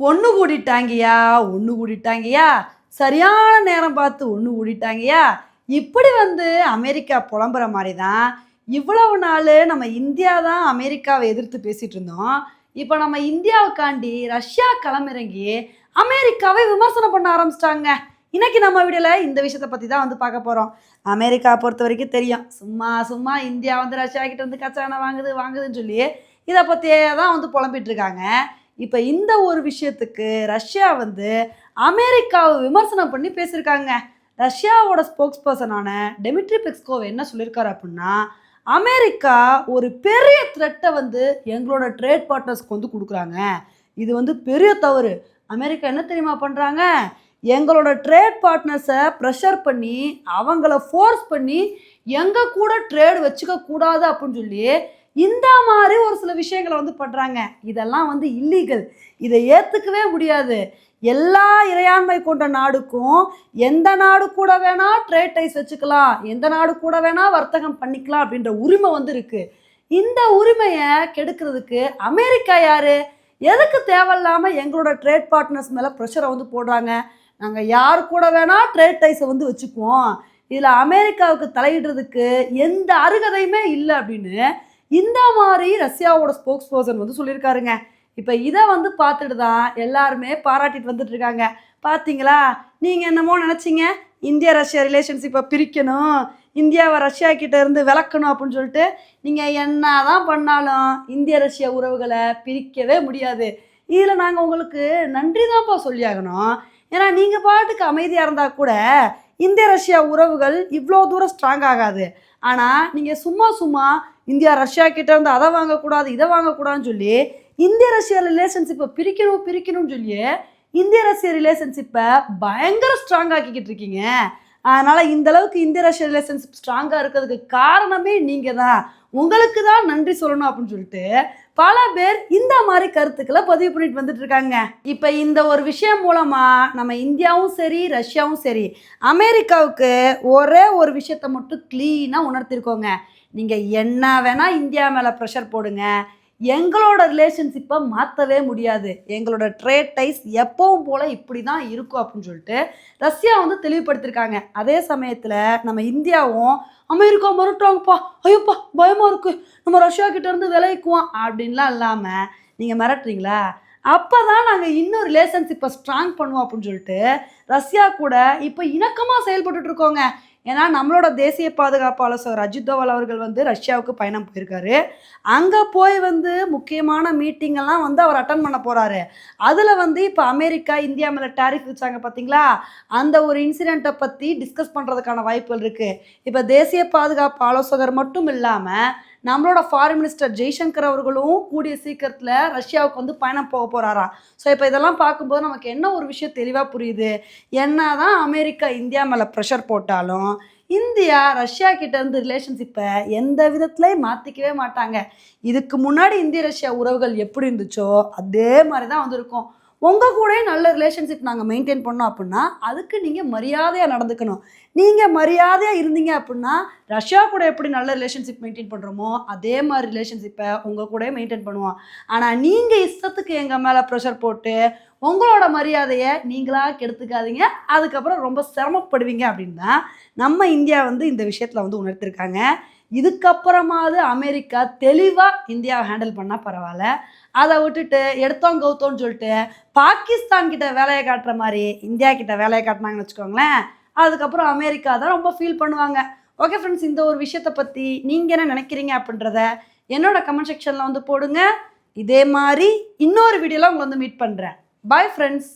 ஒன்று கூடிட்டாங்கய்யா ஒன்று கூடிட்டாங்கய்யா சரியான நேரம் பார்த்து ஒன்று கூடிட்டாங்கய்யா இப்படி வந்து அமெரிக்கா புலம்புற மாதிரி தான் இவ்வளவு நாள் நம்ம இந்தியா தான் அமெரிக்காவை எதிர்த்து பேசிகிட்டு இருந்தோம். இப்போ நம்ம இந்தியாவுக்காண்டி ரஷ்யா களமிறங்கி அமெரிக்காவை விமர்சனம் பண்ண ஆரம்பிச்சிட்டாங்க. இன்றைக்கி நம்ம வீடியோவில் இந்த விஷயத்தை பற்றி தான் வந்து பார்க்க போகிறோம் அமெரிக்கா பொறுத்த வரைக்கும் தெரியும். சும்மா சும்மா இந்தியா வந்து ரஷ்யா கிட்ட வந்து கச்சானை வாங்குது வாங்குதுன்னு சொல்லி இதை பற்றியே தான் வந்து புலம்பிட்டு இருக்காங்க. இப்போ இந்த ஒரு விஷயத்துக்கு ரஷ்யா வந்து அமெரிக்காவை விமர்சனம் பண்ணி பேசியிருக்காங்க. ரஷ்யாவோட ஸ்போக்ஸ் பர்சனான டெமிட்ரி பெக்ஸ்கோவ் என்ன சொல்லியிருக்காரு அப்படின்னா அமெரிக்கா ஒரு பெரிய த்ரெட்டை வந்து எங்களோட ட்ரேட் பார்ட்னர்ஸ்க்கு வந்து கொடுக்குறாங்க. இது வந்து பெரிய தவறு. அமெரிக்கா என்ன தெரியுமா பண்ணுறாங்க எங்களோட ட்ரேட் பார்ட்னர்ஸை ப்ரெஷர் பண்ணி அவங்கள ஃபோர்ஸ் பண்ணி எங்கள் கூட ட்ரேட் வச்சுக்க கூடாது அப்படின்னு சொல்லி இந்த மாதிரி ஒரு சில விஷயங்களை வந்து பண்ணுறாங்க இதெல்லாம் வந்து இல்லீகல் இதை ஏற்றுக்கவே முடியாது. எல்லா இறையாண்மை கொண்ட நாடுக்கும் எந்த நாடு கூட வேணா ட்ரேட் டைஸ் வச்சுக்கலாம். எந்த நாடு கூட வேணா வர்த்தகம் பண்ணிக்கலாம் அப்படின்ற உரிமை வந்து இருக்கு. இந்த உரிமையை கெடுக்கிறதுக்கு அமெரிக்கா யாரு? எதுக்கு தேவையில்லாமல் எங்களோட ட்ரேட் பார்ட்னர்ஸ் மேலே ப்ரெஷரை வந்து போடுறாங்க? நாங்கள் யார் கூட வேணா ட்ரேட் டைஸை வந்து வச்சுக்குவோம். இதில் அமெரிக்காவுக்கு தலையிடுறதுக்கு எந்த அருகதையுமே இல்லை அப்படின்னு இந்த மாதிரி ரஷ்யாவோட ஸ்போக்ஸ் பர்சன் வந்து சொல்லியிருக்காருங்க. இப்போ இதை வந்து பார்த்துட்டு தான் எல்லாருமே பாராட்டிட்டு வந்துட்டு இருக்காங்க. பார்த்தீங்களா நீங்கள் என்னமோ நினச்சிங்க? இந்தியா ரஷ்யா ரிலேஷன்ஷிப்பை பிரிக்கணும். இந்தியாவை ரஷ்யா கிட்ட இருந்து விளக்கணும் அப்படின்னு சொல்லிட்டு நீங்கள் என்ன தான் பண்ணாலும் இந்திய ரஷ்யா உறவுகளை பிரிக்கவே முடியாது. இதில் நாங்கள் உங்களுக்கு நன்றி தான்ப்பா சொல்லியாகணும். ஏன்னா நீங்கள் பாட்டுக்கு அமைதியாக இருந்தால் கூட இந்திய ரஷ்யா உறவுகள் இவ்வளோ தூரம் ஸ்ட்ராங் ஆகாது. ஆனால் நீங்கள் சும்மா சும்மா இந்தியா ரஷ்யா கிட்ட இருந்து அதை வாங்கக்கூடாது இதை வாங்கக்கூடாதுன்னு சொல்லி இந்திய ரஷ்யா ரிலேஷன்ஷிப்பை பிரிக்கணும் பிரிக்கணும்னு சொல்லி இந்திய ரஷ்ய ரிலேஷன்ஷிப்பை பயங்கர ஸ்ட்ராங் ஆக்கிக்கிட்டு இருக்கீங்க. அதனால் இந்த அளவுக்கு இந்திய ரஷ்ய ரிலேஷன்ஷிப் ஸ்ட்ராங்காக இருக்கிறதுக்கு காரணமே நீங்கள் தான் உங்களுக்கு தான் நன்றி சொல்லணும் அப்படின்னு சொல்லிட்டு பல பேர் இந்த மாதிரி கருத்துக்களை பதிவு பண்ணிட்டு வந்துட்டு இருக்காங்க. இப்போ இந்த ஒரு விஷயம் மூலமாக நம்ம இந்தியாவும் சரி ரஷ்யாவும் சரி அமெரிக்காவுக்கு ஒரே ஒரு விஷயத்தை மட்டும் க்ளீனாக உணர்த்திருக்கோங்க. நீங்கள் என்ன வேணால் இந்தியா மேலே ப்ரெஷர் போடுங்க. எங்களோட ரிலேஷன்ஷிப்பை மாற்றவே முடியாது. எங்களோட ட்ரேட் டைஸ் எப்பவும் போல் இப்படி தான் இருக்கும் அப்படின்னு சொல்லிட்டு ரஷ்யா வந்து தெளிவுபடுத்தியிருக்காங்க அதே சமயத்தில் நம்ம இந்தியாவும் அமெரிக்கா மிரட்டுவாங்கப்பா ஐயோப்பா பயமாக இருக்கு. நம்ம ரஷ்யா கிட்டேருந்து விளைவிக்குவோம் அப்படின்லாம் இல்லாமல் நீங்கள் மிரட்டுறீங்களா? அப்போ தான் நாங்கள் இன்னும் ரிலேஷன்ஷிப்பை ஸ்ட்ராங் பண்ணுவோம் அப்படின்னு சொல்லிட்டு ரஷ்யா கூட இப்போ இணக்கமாக செயல்பட்டுட்ருக்கோங்க ஏன்னா நம்மளோட தேசிய பாதுகாப்பு ஆலோசகர் அஜித் தோவல் அவர்கள் வந்து ரஷ்யாவுக்கு பயணம் போயிருக்காரு. அங்கே போய் வந்து முக்கியமான மீட்டிங்கெல்லாம் வந்து அவர் அட்டன் பண்ண போகிறாரு அதில் வந்து இப்போ அமெரிக்கா இந்தியா மேலே டேரிஃப் வச்சாங்க பார்த்தீங்களா அந்த ஒரு இன்சிடெண்ட்டை பற்றி டிஸ்கஸ் பண்ணுறதுக்கான வாய்ப்புகள் இருக்குது இப்போ தேசிய பாதுகாப்பு ஆலோசகர் மட்டும் இல்லாமல் நம்மளோட ஃபாரின் மினிஸ்டர் ஜெய்சங்கர் அவர்களும் கூடிய சீக்கிரத்தில் ரஷ்யாவுக்கு வந்து பயணம் போக போகிறாராம் ஸோ இப்போ இதெல்லாம் பார்க்கும்போது நமக்கு என்ன ஒரு விஷயம் தெளிவாக புரியுது? என்ன தான் அமெரிக்கா இந்தியா மேலே ப்ரெஷர் போட்டாலும் இந்தியா ரஷ்யா கிட்ட இருந்து ரிலேஷன்ஷிப்பை எந்த விதத்துலையும் மாற்றிக்கவே மாட்டாங்க. இதுக்கு முன்னாடி இந்திய ரஷ்யா உறவுகள் எப்படி இருந்துச்சோ அதே மாதிரி தான் வந்திருக்கும். உங்கள் கூட நல்ல ரிலேஷன்ஷிப் நாங்கள் மெயின்டைன் பண்ணோம் அப்படின்னா அதுக்கு நீங்கள் மரியாதையாக நடந்துக்கணும். நீங்கள் மரியாதையாக இருந்தீங்க அப்படின்னா ரஷ்யா கூட எப்படி நல்ல ரிலேஷன்ஷிப் மெயின்டைன் பண்ணுறோமோ அதே மாதிரி ரிலேஷன்ஷிப்பை உங்கள் கூட மெயின்டைன் பண்ணுவோம் ஆனால் நீங்கள் இஷ்டத்துக்கு எங்கள் மேலே ப்ரெஷர் போட்டு உங்களோட மரியாதையை நீங்களாக கெடுத்துக்காதீங்க. அதுக்கப்புறம் ரொம்ப சிரமப்படுவீங்க அப்படின்னு தான் நம்ம இந்தியா வந்து இந்த விஷயத்தில் வந்து உணர்த்திருக்காங்க. இதுக்கப்புறமாவது அமெரிக்கா தெளிவாக இந்தியாவை ஹேண்டில் பண்ணால் பரவாயில்ல. அதை விட்டுட்டு எடுத்தோம் கவுத்தோன்னு சொல்லிட்டு பாகிஸ்தான் கிட்ட வேலையை காட்டுற மாதிரி இந்தியா கிட்ட வேலையை காட்டினாங்கன்னு வச்சுக்கோங்களேன் அதுக்கப்புறம் அமெரிக்கா தான் ரொம்ப ஃபீல் பண்ணுவாங்க. ஓகே ஃப்ரெண்ட்ஸ் இந்த ஒரு விஷயத்தை பற்றி நீங்கள் என்ன நினைக்கிறீங்க அப்படின்றத என்னோட கமெண்ட் செக்ஷனில் வந்து போடுங்க. இதே மாதிரி இன்னொரு வீடியோவில் உங்களை வந்து மீட் பண்ணுறேன் பாய் ஃப்ரெண்ட்ஸ்